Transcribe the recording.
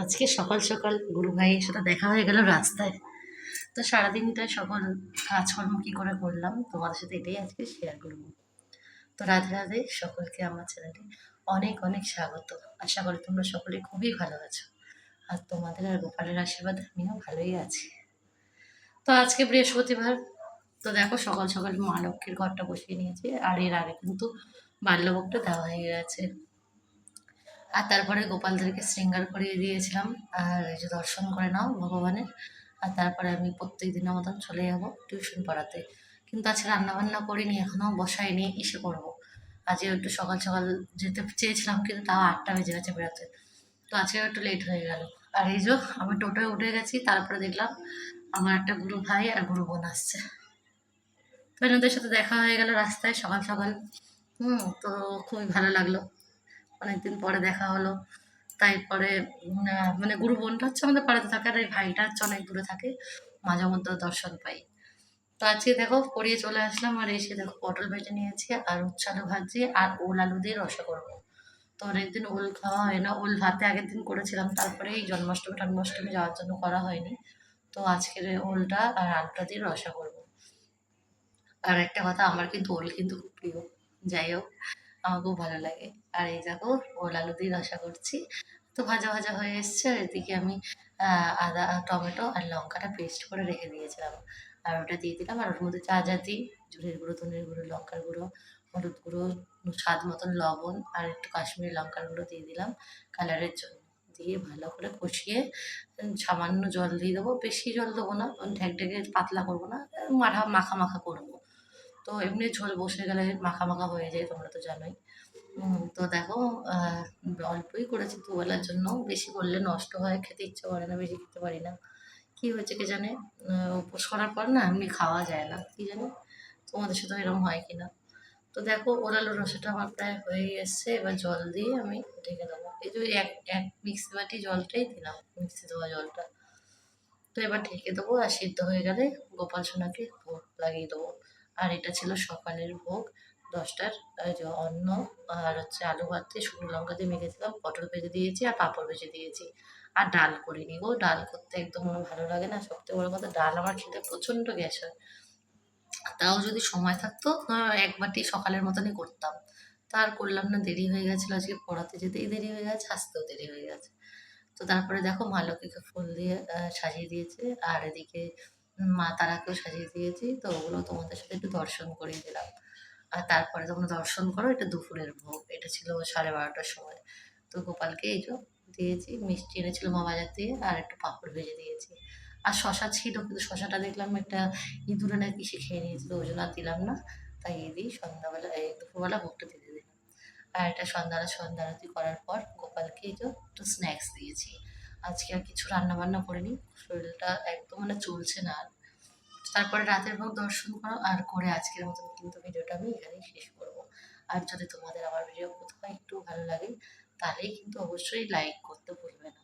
আজকে সকাল সকাল গুরু ভাইয়ের সাথে দেখা হয়ে গেল রাস্তায়। তো সারাদিনটা সকল কাজকর্ম কী করে করলাম, তোমাদের সাথে এটাই আজকে শেয়ার করব। তো রাধে রাধে সকলকে, আমার চ্যানেলে অনেক অনেক স্বাগত। আশা করি তোমরা সকলে খুবই ভালো আছো। আর তোমাদের আর গোপালের আশীর্বাদ আমিও ভালোই আছি। তো আজকে বৃহস্পতিবার, তো দেখো সকাল সকাল মা লক্ষ্মীর ঘরটা বসিয়ে নিয়েছি, আর এর আগে কিন্তু বাল্যভোগটা দেওয়া হয়ে গেছে। আর তারপরে গোপালদেরকে শৃঙ্গার করিয়ে দিয়েছিলাম। আর এই যে দর্শন করে নাও ভগবানের। আর তারপরে আমি প্রত্যেক দিনের মতন চলে যাব টিউশন পড়াতে। কিন্তু আজকে রান্নাবান্না করিনি, এখনও বসাইনি, এসে করব। আজকে একটু সকাল সকাল যেতে চেয়েছিলাম, কিন্তু তাও আটটা বেজে গেছে বেরোতে। তো আজকে একটু লেট হয়ে গেল। আর এই যে আমি টোটোয় উঠে গেছি, তারপরে দেখলাম আমার একটা গুরু ভাই আর গুরু বোন আসছে। তো এনাদের সাথে দেখা হয়ে গেল রাস্তায় সকাল সকাল। হুম, তো খুবই ভালো লাগল। অনেকদিন পরে দেখা হলো। তারপরে উম, মানে গুরু বোনটা হচ্ছে আমাদের পাড়াতে থাকে আর এই ভাইটা হচ্ছে অনেক দূরে থাকে মাঝে মধ্যে দর্শন পাই। তো আজকে দেখো পড়িয়ে চলে আসলাম আর এসে দেখো পটল ভেজে নিয়েছি আর উচ্ছালু ভাজি আর ওল আলু দিয়ে রসা করব তো অনেকদিন ওল খাওয়া হয় না ওল ভাতে আগের দিন করেছিলাম তারপরে এই জন্মাষ্টমী জন্মাষ্টমী যাওয়ার জন্য করা হয়নি। তো আজকের ওলটা আর আলুটা দিয়ে রসা করব আর একটা কথা আমার কিন্তু ওল কিন্তু খুব প্রিয়। যাই হোক আমার খুব ভালো লাগে। আর এই দেখো ওল আলু দিয়ে রসা করছি। তো ভাজা ভাজা হয়ে এসছে, আর এদিকে আমি আদা, টমেটো আর লঙ্কাটা পেস্ট করে রেখে দিয়েছিলাম। আর ওটা দিয়ে দিলাম, আর ওর মধ্যে যা যা দিই জুড়ের গুঁড়ো, ধনের গুঁড়ো, লঙ্কার গুঁড়ো, হলুদ গুঁড়ো, স্বাদ মতন লবণ, আর একটু কাশ্মীরি লঙ্কার গুঁড়ো দিয়ে দিলাম কালারের জন্য। দিয়ে ভালো করে কষিয়ে সামান্য জল দিয়ে দেবো। বেশি জল দেবো না ঢেক ঢেকে পাতলা করব না মাখা মাখা মাখা করব। তো এমনি ঝোল বসে গেলে মাখা মাখা হয়ে যায়, তোমরা তো জানোই। তো দেখো অল্পই করেছি দুবেলার জন্য। বেশি করলে নষ্ট হয়, খেতে ইচ্ছে করে না, বেশি খেতে পারি না। কি হয়েছে কে জানে? উপোস করার পর না এমনি খাওয়া যায় না, কি জানি? তোমাদের সাথে এরকম হয় কি না তো দেখো ওরালো রসাটা আমার প্রায় হয়ে এসছে এবার জল দিয়ে আমি ঢেকে দেবো। এই যে এক এক মিক্সি বাটি জলটাই দিলাম মিক্সি দেওয়া জলটা। তো এবার ঢেকে দেবো, আর সিদ্ধ হয়ে গেলে গোপাল সোনাকে লাগিয়ে দেবো। আর এটা ছিল সকালের ভোগ। দশটার অন্ন আর হচ্ছে আলু ভাত শুকনো লঙ্কা দিয়ে মেখেছিলাম পটল ভেজে দিয়েছি আর পাঁপড় ভেজে দিয়েছি। আর ডাল করিনি গো ডাল করতে একদম আমার ভালো লাগে না। সবথেকে বড় কথা ডাল আমার খেতে প্রচণ্ড গ্যাস হয়। তাও যদি সময় থাকতো আহ, এক বাটি সকালের মতনই করতাম। তার করলাম না দেরি হয়ে গেছিল। আজকে পড়াতে যেতেই দেরি হয়ে গেছে আসতেও দেরি হয়ে গেছে। তো তারপরে দেখো মা লক্ষ্মীকে ফুল দিয়ে সাজিয়ে দিয়েছে। আর এদিকে মা তারাকেও সাজিয়ে দিয়েছি, তো ওগুলো তোমাদের সাথে একটু দর্শন করিয়ে দিলাম। আর তারপরে তোমরা দর্শন করো, এটা দুপুরের ভোগ, এটা ছিল সাড়ে বারোটার সময়। তো গোপালকে এই দিয়েছি, মিষ্টি এনেছিল মা বাজার দিয়ে, আর একটু পাঁপড় ভেজে দিয়েছি। আর শশা ছিল, কিন্তু শশাটা দেখলাম একটা ইঁদুরে না কিসে খেয়ে নিয়েছিল, ওই জন্য আর দিলাম না। তাই এই দিই, সন্ধ্যাবেলা, এই দুপুরবেলা ভোগটা দিতে দিলাম। আর এটা সন্ধ্যা আরতি করার পর গোপালকে এই যে একটু স্ন্যাক্স দিয়েছি। আজকে আর কিছু রান্না বান্না করিনি, শরীরটা একদম মানে চলছে না আর। তারপরে রাতের ভোগ দর্শন করো আর করে আজকের মতন কিন্তু ভিডিওটা আমি এখানেই শেষ করব। আর যদি তোমাদের আমার ভিডিও কোথাও একটু ভালো লাগে, তাহলেই কিন্তু অবশ্যই লাইক করতে